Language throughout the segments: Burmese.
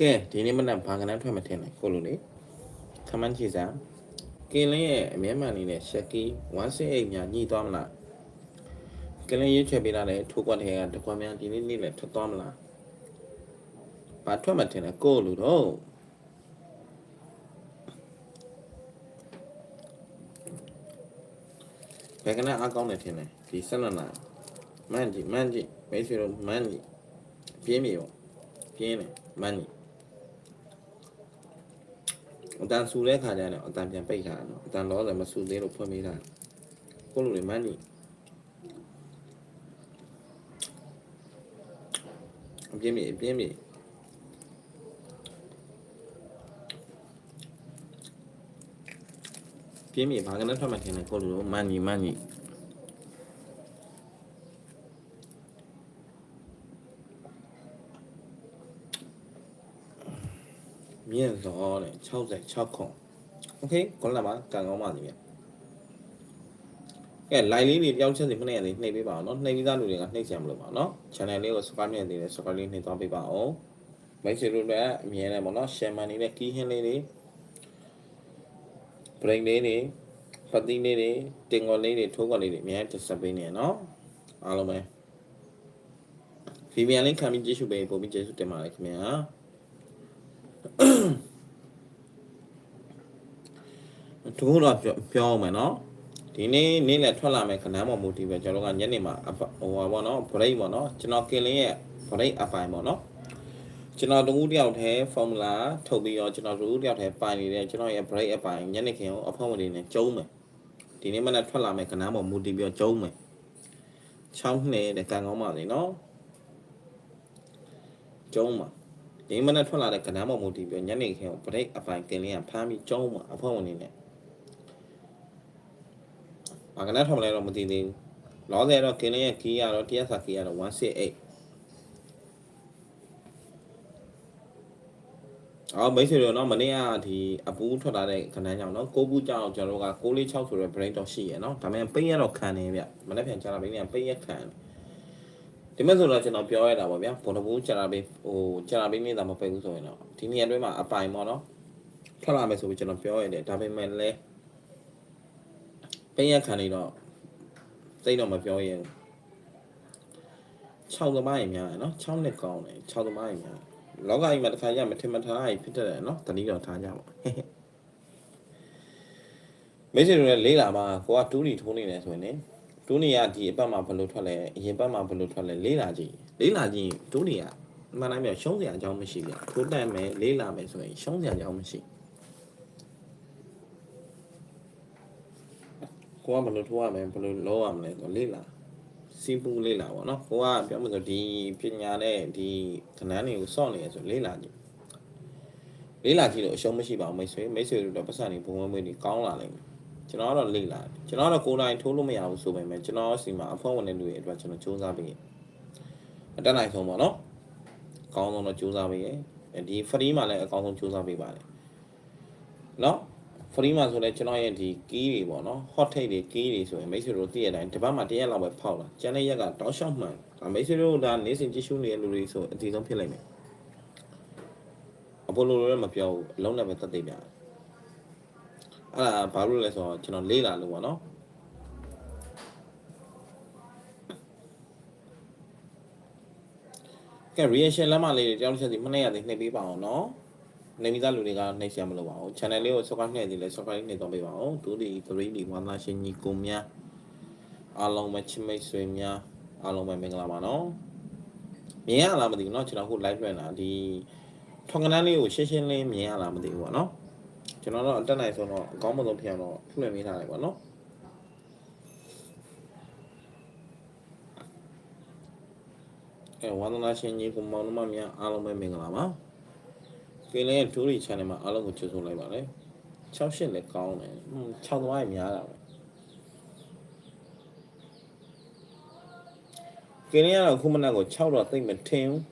ကဲဒီနေ့မနက်ဘာကနန်းထွက်မထင်လဲကိုလိုလေခမန်းကြည့်စမ်းကင်းလင်းရဲ့အမြဲမှန်နေတဲ့ရှက်ကီ168ညာညှိသွားမလားကင်းလင်းရွေးချယ်ပေးလာတဲ့ထိုးကွက်တွေကတကွက်များဒီနေ့နေ့လည်းထွက်သွားမလားဘာထွက်မထင်လဲကိုလိုတော့ဘယ်ကနန်းအကောင်းနေထင်လဲဒီဆက်နနာမန်ကြီးမန်ကြီးမိတ်ဆွေတို့မန်ကြီးပြင်းပြီပေါ့ပြင်းတယ်မန်ကြီး အတန်ဆူတဲ့ခါကျတော့အတန်ပြန်ပိတ်ထားတယ်နော်အတန်တော့လည်းမဆူသေးလို့ဖွင့်ပေးတာကိုလိုလေမန်ကြီးအပြင်းပြီအပြင်းပြီပြင်းပြီဘာကနဲ့ထွက်မှထင်တယ်ကိုလိုမန်ကြီးမန်ကြီး မြင့်စောတဲ့66ခုโอเคခေါ်လာပါကန်ကောင်းပါလိမ့်မယ်ကဲ line လေးတွေတယောက်ချက်စီမနေ့ကလေးနှိပ်ပေးပါအောင်เนาะနှိပ်ပြီးသားလူတွေကနှိပ်ချင်မလို့ပါเนาะ channel လေးကို subscribe လုပ်နေတယ် subscribe လေးနှိပ်သွားပေးပါအောင်မိတ်ဆွေတို့လည်းအမြဲတမ်းပေါ့เนาะ share မှန်နေတဲ့ key hint လေးတွေ brain လေးတွေပတ်တိလေးတွေတင်ကောလေးတွေထိုးကောလေးတွေအများကြီး set ပေးနေရเนาะအားလုံးပဲ Vivian လေးခံပြီးကြည့်ရှုပေးပို့ပြီးကျေးဇူးတင်ပါတယ်ခင်ဗျာ တခုတော့ပြောပြောအောင်မယ်နော်ဒီနေ့နေ့လည်းထွက်လာမယ်ခဏမှမူတည်ပဲကျွန်တော်တို့ကညနေမှာအပဟိုပါပေါ့နော် break ပေါ့နော်ကျွန်တော်ကင်လင်းရဲ့ break အပိုင်းပေါ့နော်ကျွန်တော်တခုတယောက်တည်း formula ထုတ်ပြီးတော့ကျွန်တော်တခုတယောက်တည်းပိုင်နေတဲ့ကျွန်တော်ရဲ့ break အပိုင်းညနေခင်းကိုအဖောက်ဝင်နေကျုံးမယ်ဒီနေ့မနေ့ထွက်လာမယ်ခဏမှမူတည်ပြီးတော့ကျုံးမယ်6နှစ်တဲ့ကံကောင်းပါလေနော်ကျုံးမှာ ဒီမနေ့ထွက်လာတဲ့ကဏ္ဍမှာမူတည်ပြီးညနေခင်းကို break အပိုင်းကင်လင်းကဖမ်းပြီးကျုံးမှာအဖောက်ဝင်နေတယ်ဘာကနထောင်လဲတော့မသိသေးဘူးလောဆယ်တော့ကင်းလေးရဲ့ကီးကတော့တရက်စာကီးကတော့168အော်မိတ်ဆွေတို့နော်မနေ့ကဒီအပူးထွက်လာတဲ့ခဏန်းကြောင့်နော်ကိုဘူးကြောင့်ကျွန်တော်တို့က646ဆိုတဲ့ brain တော့ရှိရနော်ဒါပေမဲ့ပိတ်ရတော့ခံနေဗျမနေ့ပြန်ကြာလာပိတ်နေပိတ်ရခံ ဒီမဲ့ဆိုတော့ကျွန်တော်ပြောရတာပေါ့ဗျာဘုံတဘူးကြာလာပိတ်ဟိုကြာလာပိတ်နေတာမပိတ်ဘူးဆိုရင်တော့ဒီနေ့အတွင်းမှာအပိုင်ပေါ့နော်ထွက်လာမယ်ဆိုပြီးကျွန်တော်ပြောရတယ်ဒါပေမဲ့လည်းပိတ်ရက်ခံနေတော့စိတ်တော့မပြောရင်6သမားရင်များတယ်နော်6နှစ်ကောင်းတယ်6သမားရင်များလောကကြီးမှာတစ်ခါရမထင်မထားရင်ဖြစ်တတ်တယ်နော်တတိတော့ထားကြပါမိတ်ဆွေတို့လည်းလေးလာမှာကိုကတူးနီထိုးနေတယ်ဆိုရင် လေတူးနီကဒီအပတ်မှာဘယ်လိုထွက်လဲအရင်ပတ်မှာဘယ်လိုထွက်လဲလေးလာကြည့်လေးလာကြည့်တူးနီကအမှန်တိုင်းပြောရှုံးစရာအကြောင်းမရှိဘူးထိုးတက်မယ်လေးလာမယ်ဆိုရင်ရှုံးစရာအကြောင်းမရှိကိုကဘယ်လိုထိုးရမလဲဘယ်လိုလောရမလဲဆိုလေးလာစီးပူးလေးလာပေါ့နော်ကိုကပြောမှဆိုဒီပညာနဲ့ဒီခဏန်းတွေကိုစောင့်နေရဆိုလေးလာကြည့်လေးလာကြည့်လို့အရှုံးမရှိပါဘူးမိတ်ဆွေမိတ်ဆွေတို့တော့ပတ်စံနေဘုံဝဲမွေးနေကောင်းလာလိမ့်မယ် ကျွန်တော်ကတော့လေးလာကျွန်တော်ကတော့ကိုယ်တိုင်ထိုးလို့မရဘူးဆိုပေမဲ့ကျွန်တော်စီမှာအဖော်ဝင်တဲ့လူတွေအတွက်ကျွန်တော်စူးစမ်းပေးအတက်နိုင်ဆုံးပေါ့နော်အကောင်းဆုံးတော့စူးစမ်းပေးရဒီ free မှာလည်းအကောင်းဆုံးစူးစမ်းပေးပါတယ်နော် free မှာဆိုလဲကျွန်တော်ရဲ့ဒီ key တွေပေါ့နော် hot take တွေ key တွေဆိုရင်မိတ်ဆွေတို့သိရတိုင်းတစ်ပတ်မှာတစ်ရက်လောက်ပဲဖောက်လာကျန်တဲ့ရက်ကတောက်လျှောက်မှန်ဒါမိတ်ဆွေတို့ဒါနေစဉ်ကြည့်ရှုနေတဲ့လူတွေဆိုအတီဆုံးဖြစ်လိမ့်မယ်အပိုလိုလိုလည်းမပြောဘူးအလုံးနဲ့ပဲသက်သေပြတယ် အဲ့ဒါဘာလို့လဲဆိုတော့ကျွန်တော်လေးလာလို့ပေါ့နော်ကဲ reaction လမ်းမလေးတွေတယောက်တစ်ချက်စီမနေ့ကတည်းနှိပ်ပေးပါအောင်နော် နေမိသားလူတွေကနှိပ်ရှာမလို့ပါဘူး channel လေးကို subscribe နှိပ်သေးလဲ subscribe နှိပ်တော့ပေးပါဦးဒူဒီ3ဒီဝါသနာရှင်ညီကိုများအားလုံးပဲချစ်မိတ်ဆွေများအားလုံးပဲမင်္ဂလာပါနော်မြင်ရလားမသိဘူးเนาะကျွန်တော်ခု live လွှင့်တာဒီထောင်ကနန်းလေးကိုရှင်းရှင်းလင်းမြင်ရလားမသိဘူးပေါ့နော် ကျွန်တော်တော့အတက်နိုင်ဆုံးတော့အကောင်းမဆုံးဖြစ်အောင်တော့ဖွင့်ပေးထားတယ်ပေါ့နော်အဲဝါသနာရှင်ညီကိုမောင်နှမများအားလုံးပဲမင်္ဂလာပါကင်းလေးဒူရီ channel မှာအားလုံးကိုကျေးဇူးလိုက်ပါတယ်68လည်းကောင်းတယ်ဟွန်း6သွားရများတာပဲကင်းလေးကတော့ခုမနက်ကို6တော့သိမ့်မထင်ဘူး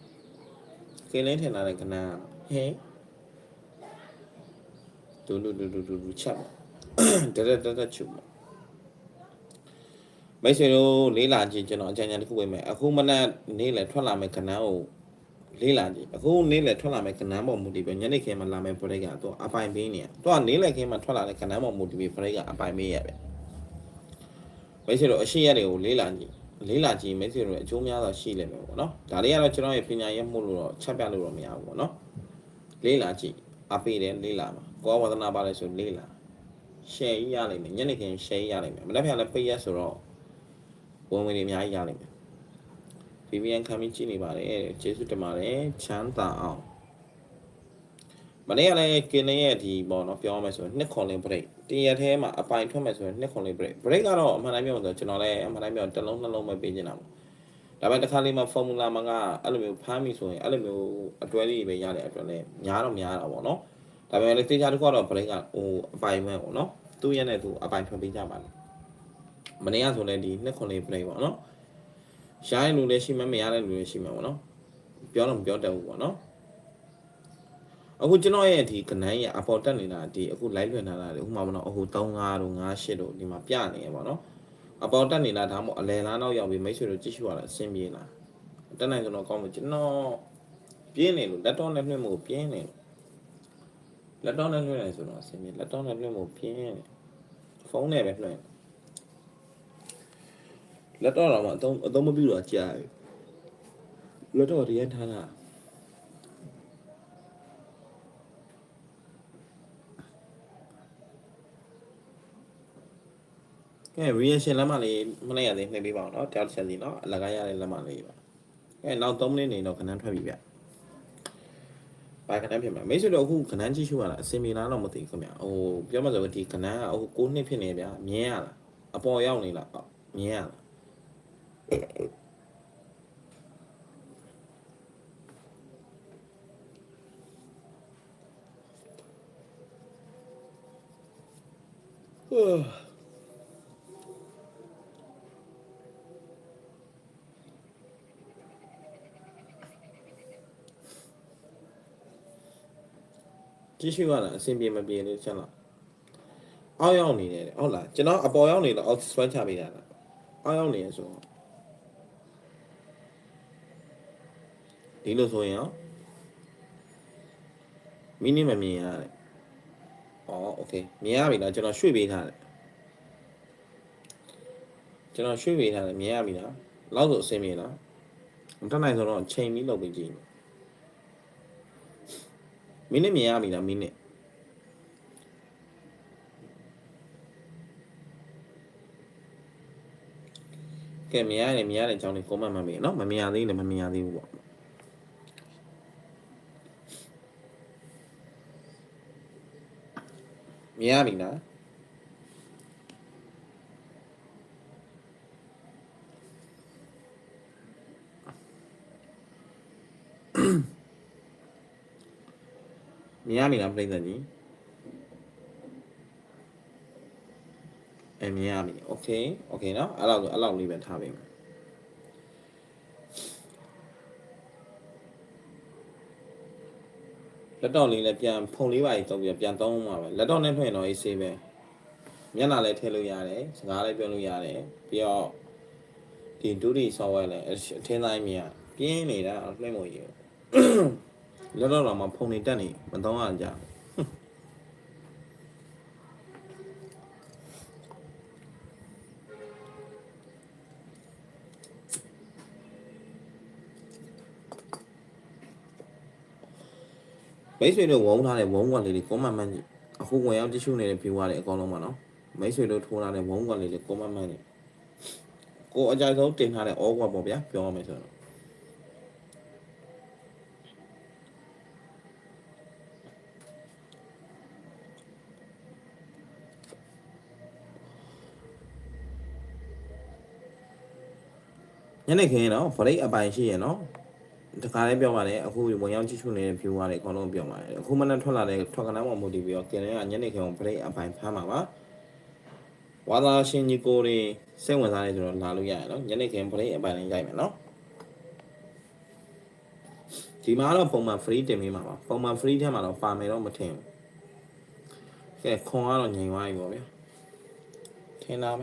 ကင်းလေးထင်လာတဲ့ကနာဟဲ ဒူဒူဒူဒူဒူဒူချက်တရတရချူမိတ်ဆွေတို့လေးလာကြည့်ကျွန်တော်အကြံဉာဏ်တစ်ခုပေးမယ်အခုမနက်နေ့လည်းထွက်လာမယ်ကနန်းကိုလေးလာကြည့်အခုနေ့လေထွက်လာမဲ့ကနန်းပေါ်မူတည်ပြီးညနေခင်းမှာလာမဲ့ break ကတော့အပိုင်ပေးနေရသူကနေ့လေခင်းမှာထွက်လာတဲ့ကနန်းပေါ်မူတည်ပြီး break ကအပိုင်ပေးရပဲမိတ်ဆွေတို့အရှိရတွေကိုလေးလာကြည့်လေးလာကြည့်မိတ်ဆွေတို့အကျိုးများစွာရှိလိမ့်မယ်ပေါ့နော်ဒါလေးကတော့ကျွန်တော်ရဲ့ပညာရေးမှုလို့တော့ချက်ပြလို့တော့မရဘူးပေါ့နော်လေးလာကြည့်အပေးတယ်လေးလာမှာ ကိုယ်ဝါသနာပါလဲဆိုလေးလာ share ရလိမ့်မယ်ညနေခင်း share ရလိမ့်မယ်မနေ့ကလည်းပိတ်ရဆိုတော့ဝင်ဝင်တွေအများကြီးရလိမ့်မယ် VPN ခံပြီးကြည့်နေပါတယ်ကျေးဇူးတင်ပါတယ်ချမ်းသာအောင်မနေ့ကလည်းကင်းနေရဲ့ဒီပေါ့နော်ပြောရမယ်ဆိုရင်နှစ်ခွန်လင်း break တရက်ထဲမှာအပိုင်ထွက်မယ်ဆိုရင်နှစ်ခွန်လင်း break break ကတော့အမှန်တိုင်းပြောဆိုကျွန်တော်လည်းအမှန်တိုင်းပြောတစ်လုံးနှလုံးပဲပေးနေတာပေါ့ဒါပေမဲ့တစ်ခါလေးမှာ formula မှာကအဲ့လိုမျိုးဖမ်းပြီဆိုရင်အဲ့လိုမျိုးအတွဲလေးပဲရတဲ့အတွက်လည်းများတော့များတာပေါ့နော် ဒါပေမဲ့လည်းတေချာတစ်ခုကတော့ break ကဟိုအပိုင်မဲ့ပေါ့နော်သူ့ရဲ့နဲ့သူအပိုင်ထွက်ပေးကြပါလားမနေ့ကဆိုလည်းဒီနှစ်ခွန်လင်း break ပေါ့နော်ရှားတဲ့လူလည်းရှိမှမရတဲ့လူလည်းရှိမှာပေါ့နော်ပြောတော့မပြောတတ်ဘူးပေါ့နော်အခုကျွန်တော်ရဲ့ဒီကနန်းရဲ့အပေါ်တက်နေတာဒီအခု live လွှင့်ထားတာလေဥပမာပေါ့နော်အခု3 5တို့5 8တို့ဒီမှာပြနေရပေါ့နော်အပေါ်တက်နေတာဒါမှမဟုတ်အလယ်လားတော့ရောက်ပြီးမိတ်ဆွေတို့ကြည့်ရှုရတာအဆင်ပြေလားတက်နိုင်ကျွန်တော်ကောင်းလို့ကျွန်တော်ပြင်းနေလို့လက်တော့နဲ့လွှင့်မှုပြင်းနေလို့ လက်တော့နဲ့လွှင့်နေဆိုတော့အဆင်ပြေလက်တော့နဲ့လွှင့်မှုပြင်းနေဖုန်းနဲ့ပဲလွှင့်လက်တော့တော့မှအသုံးအသုံးမပြုတော့ကြာပြီလက်တော့တည်းရထားတာကဲ reaction လက်မလေးမနေ့ကလေးနှိပ်ပေးပါအောင်เนาะတောက်ချက်စီเนาะအလကားရတဲ့လက်မလေးပါကဲနောက်3မိနစ်နေတော့ခဏထွက်ပြီဗျ ဘာခဏဖြစ်မှာမိတ်ဆွေတို့အခုခဏကြည့်ရှုရတာအစင်မီလားတော့မသိဘူးခင်ဗျဟိုပြောမှဆိုဒီခဏကအခု6နှစ်ဖြစ်နေဗျာမြင်ရလားအပေါ်ရောက်နေလားမြင်ရလား ကြည့်ရှုရတာအဆင်ပြေမပြေလို့ချက်လားအောက်ရောက်နေတယ်ဟုတ်လားကျွန်တော်အပေါ်ရောက်နေတော့အောက်ဆွဲချပေးတာလားအောက်ရောက်နေရဆိုတော့ဒီလိုဆိုရင်ရောမိနစ်မမြင်ရတယ်အော်โอเคမြင်ရပြီလားကျွန်တော်ရွှေ့ပေးထားတယ်ကျွန်တော်ရွှေ့ပေးထားတယ်မြင်ရပြီလားလောက်ဆိုအဆင်ပြေလားမတက်နိုင်ဆိုတော့ချိန်ပြီးလုပ်ပေးကြည့် မိနစ်မြင်ရပြီလားမိနစ်ကဲမြင်ရတယ်မြင်ရတဲ့အကြောင်းလေး comment မှတ်ပေးနော်မမြင်ရသေးလည်းမမြင်ရသေးဘူးပေါ့မြင်ရပြီလား မြင်ရပြီလားပြိဿကြီးအဲမြင်ရပြီ okay okay နော်အဲ့လောက်ဆိုအဲ့လောက်လေးပဲထားပေးမယ်လက်တော့လေးလည်းပြန်ဖုံလေးပါကြီးတုံးပြီးပြန်သုံးမှာပဲလက်တော့နဲ့ထွင်တော့အေးဆေးပဲမျက်နှာလည်းထည့်လို့ရတယ်စကားလည်းပြောလို့ရတယ်ပြီးတော့ဒီဒုတိ software လည်းအထင်းတိုင်းမြင်ပြင်းနေတာလှိမ့်မရဘူး လက်တော့တော့မှဖုံနေတက်နေမသုံးရကြဘူးမိတ်ဆွေတို့ဝုန်းထားတဲ့ဝုန်းကွက်လေးတွေကွန်မန့်မှန်းကြီးအခုဝင်ရောက်ကြည့်ရှုနေတဲ့ viewer တွေအကောင်လုံးပါနော်မိတ်ဆွေတို့ထိုးထားတဲ့ဝုန်းကွက်လေးတွေကွန်မန့်မှန်းကြီးကိုအကြိုက်ဆုံးတင်ထားတဲ့ all ကွက်ပေါ့ဗျာပြောရမယ်ဆိုတော့ ညနေခင်းနော် break အပိုင်ရှိရနော်တခါလေးပြောပါတယ်အခုဝင်ရောက်ကြည့်ရှုနေတဲ့ viewer တွေအကုန်လုံးပြောပါတယ်အခုမှလည်းထွက်လာတဲ့ထွက်ကနန်းပေါ်မူတည်ပြီးတော့ကင်ရကညနေခင်းကို break အပိုင်ဖမ်းပါပါဝါသာရှင်ကြီးကိုတွေစိတ်ဝင်စားနေဆိုတော့လာလို့ရရနော်ညနေခင်း break အပိုင်လေးရိုက်မယ်နော်ဒီမှာတော့ပုံမှန် free တင်ပေးမှာပါပုံမှန် free ထဲမှာတော့ပါမယ်တော့မထင်ဘူးကဲခွန်ကတော့ညင်သွားပြီပေါ့ဗျာထင်လာမ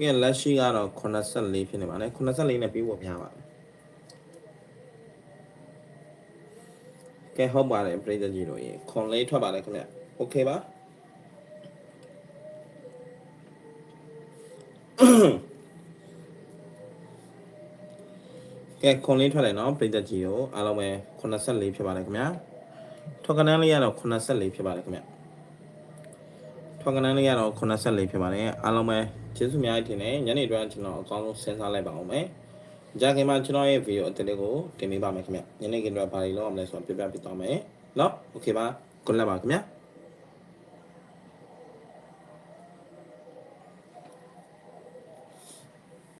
ကဲလက်ရှိကတော့84ဖြစ်နေပါလေ84နဲ့ပြီးဖို့များပါတယ်ကဲဟုတ်ပါတယ်ပြည်သက်ကြီးတို့ရေခွန်လေးထွက်ပါတယ်ခင်ဗျโอเคပါ ကဲခွန်လေးထွက်တယ်နော်ပြည်သက်ကြီးကိုအားလုံးပဲ84ဖြစ်ပါတယ်ခင်ဗျာထောက်ကနန်းလေးကတော့84ဖြစ်ပါတယ်ခင်ဗျာထောက်ကနန်းလေးကတော့84ဖြစ်ပါတယ်အားလုံးပဲ ကျေးဇူးများတင်တယ်ညနေတွဲကျွန်တော်အကောင်းဆုံးစဉ်းစားလိုက်ပါအောင်မယ်ကြာခင်မှာကျွန်တော်ရဲ့ဗီဒီယိုအသစ်လေးကိုတင်ပေးပါမယ်ခင်ဗျညနေခင်းတော့ဘာတွေလုပ်အောင်လဲဆိုတော့ပြပြပြသွားမယ်နော်โอเคပါ good luck ပါခင်ဗျာ